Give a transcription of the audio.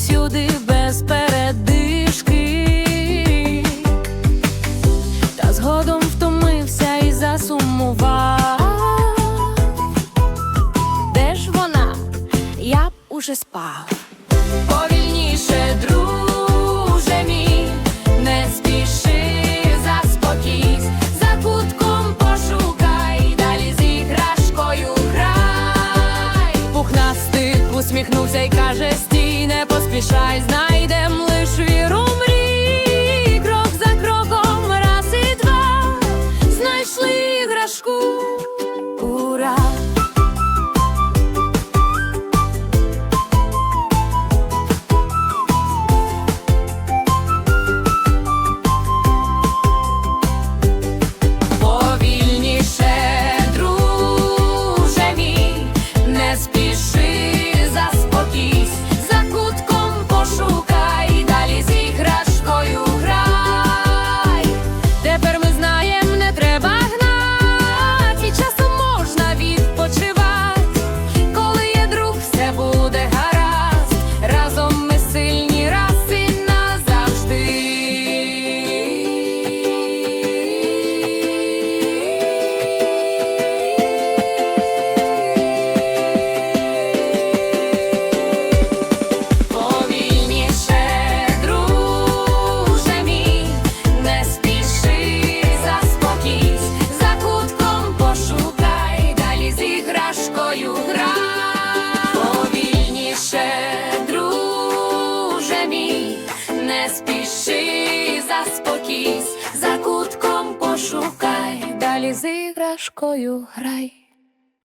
всюди без передишки, та згодом втомився і засумував. Де ж вона? Я б уже спав повільніше друг. лишай знай. спіши, заспокійсь, за кутком пошукай, далі з іграшкою грай.